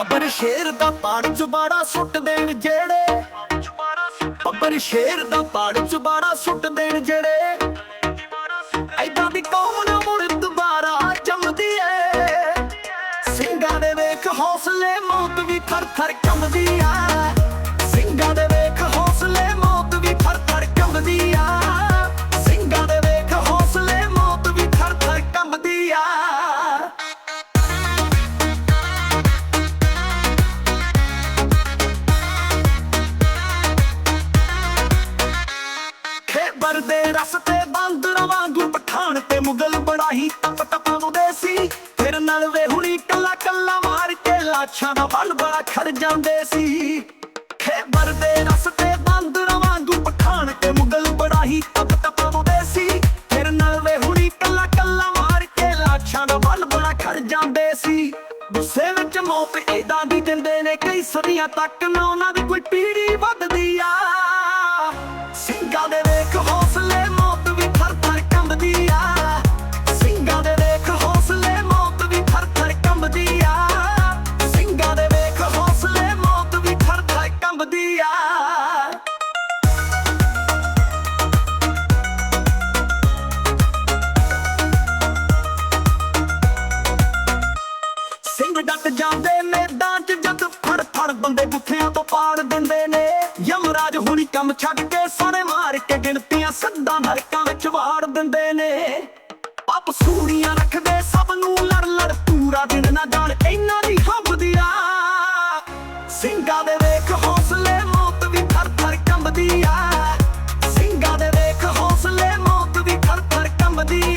ਬੱਬਰ ਸ਼ੇਰ ਦਾ ਪਾੜ ਚੁਬਾੜਾ ਸੁੱਟ ਦੇਣ ਜਿਹੜੇ। ਬੱਬਰ ਸ਼ੇਰ ਦਾ ਪਾੜ ਚੁਬਾੜਾ ਸੁੱਟ ਦੇਣ ਜਿਹੜੇ। ਐਦਾਂ ਦੀ ਕੌਮ ਨਾ ਮੁੜ ਦੁਬਾਰਾ ਜੰਮਦੀ ਏ। ਸਿੰਘਾਂ ਦੇ ਵੇਖ ਹੌਸਲੇ ਮੌਤ ਵੀ ਥਰ ਥਰ ਕੰਬਦੀ ਆ। ਕੇ ਲਾਛਾਂ ਬਲ ਬੜਾ ਖੜ ਜਾਂਦੇ ਸੀ। ਖੇਬਰ ਦੇ ਰਸਤੇ ਬਾਂਦਰਾਂ ਵਾਂਗੂ ਪਠਾਨ ਤੇ ਮੁਗਲ ਬੜਾ ਹੀ ਤਪ ਤਪਾਉਂਦੇ ਸੀ। ਫਿਰ ਨਲਵੇ ਹੁਣੀ ਕੱਲਾ ਕੱਲਾ ਮਾਰ ਕੇ ਲਾਛਾਂ ਦਾ ਬਲ ਬੜਾ ਖੜ ਜਾਂਦੇ ਸੀ। ਗੁੱਸੇ ਵਿੱਚ ਮੋਪ ਏਦਾਂ ਦੀ ਦਿੰਦੇ ਨੇ, ਕਈ ਸਦੀਆਂ ਤੱਕ ਨਾ ਉਹਨਾਂ ਦੀ ਕੋਈ ਪੀੜੀ ਵੱਧਦੀ ਆ। ਸਿੰਘਾਂ ਦੇ ਵੇਖ ਹੌਸਲੇ ਡੱਟ ਜਾਂਦੇ ਮੈਦਾਨ ਚ ਜਦ ਫੜ ਫੜ ਬੰਦੇ ਗੁੱਥਿਆਂ ਤੋਂ ਪਾੜ ਦਿੰਦੇ ਨੇ। ਯਮਰਾਜ ਹੁਣੀ ਕੰਮ ਛੱਡ ਕੇ ਸਾਰੇ ਮਾਰ ਕੇ ਗਿਣਤੀਆਂ ਸੱਦਾਂ ਨਰਕਾਂ ਵਿੱਚ ਵਾੜ ਦਿੰਦੇ ਨੇ। ਪੱਪ ਸੂੜੀਆਂ ਰੱਖਦੇ, ਸਭ ਨੂੰ ਲੜ ਲੜ ਪੂਰਾ ਦਿਨ ਨਾ ਜਾਣ ਇਹਨਾਂ ਦੀ ਹੱਬਦੀ ਆ ਸਿੰਘਾਂ ਦੇ ਵੇਖ ਹੌਸਲੇ ਮੌਤ ਵੀ ਥਰ ਥਰ ਕੰਬਦੀ ਆ ਸਿੰਘਾਂ ਦੇ ਵੇਖ ਹੌਸਲੇ ਮੌਤ ਵੀ ਥਰ ਥਰ ਕੰਬਦੀ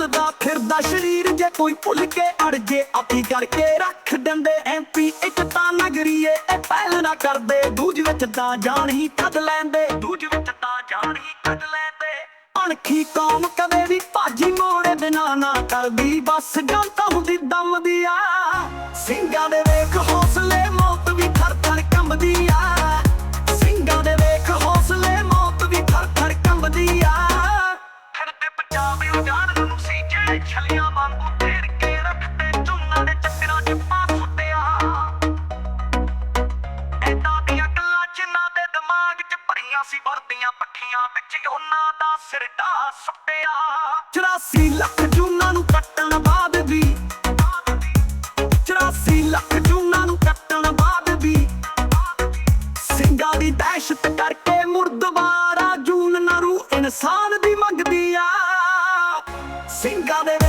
ਚੱਲਦਾ ਫਿਰਦਾ ਸਰੀਰ ਜੇ ਕੋਈ ਭੁੱਲ ਕੇ ਅੜ ਜੇ, ਆਪੀ ਕਰਕੇ ਰੱਖ ਦਿੰਦੇ ਐਮਪੀ ਇੱਕ ਤਾਂ ਨਗਰੀਏ, ਇਹ ਪਹਿਲ ਨਾ ਕਰਦੇ। ਦੂਜ ਵਿੱਚ ਤਾਂ ਜਾਨ ਹੀ ਕੱਢ ਲੈਂਦੇ। ਦੂਜ ਵਿੱਚ ਤਾਂ ਜਾਨ ਹੀ ਕੱਢ ਲੈਂਦੇ। ਅਣਖੀ ਕੌਮ ਕਦੇ ਵੀ ਭਾਜੀ ਮੋੜੇ ਬਿਨਾ ਨਾ ਕਰਦੀ। ਬਸ ਗੱਲ ਤਾਂ ਹੁੰਦੀ ਦਮ ਦੀ ਆ। ਸਿੰਘਾਂ ਦੇ ਵੇਖ ਹੌਸਲੇ ਮੌਤ ਵੀ ਥਰ ਥਰ ਕੰਬਦੀ ਆ। ਸਿੰਘਾਂ ਦੇ ਵੇਖ ਹੌਸਲੇ ਮੌਤ ਵੀ ਥਰ ਥਰ ਕੰਬਦੀ ਆ। ਫਿਰਦੇ ਪੰਜਾਬ ਨੂੰ ਸੀ ਮੈਂ ਛਲੀਆਂ ਵਾਂਗੂ ਰੱਖਦੇ ਚੁੰਨਾਂ ਦੇ ਦਿਮਾਗ 'ਚ ਭਰੀਆਂ ਸੀ, ਵਰਦੀਆਂ ਪੱਠੀਆਂ ਲੱਖ ਜੂਨਾਂ ਨੂੰ ਕੱਟਣ ਬਾਅਦ ਵੀ 84 ਲੱਖ ਜੂਨਾਂ ਨੂੰ ਕੱਟਣ ਬਾਅਦ ਵੀ, ਸਿੰਘਾਂ ਦੀ ਦਹਿਸ਼ਤ ਕਰਕੇ ਮੁਰਦਵਾਰਾ ਜੂਨ ਇਨਸਾਨ ਦੀ ਮੰਗਦੀ ਆ। সিঙ্গারে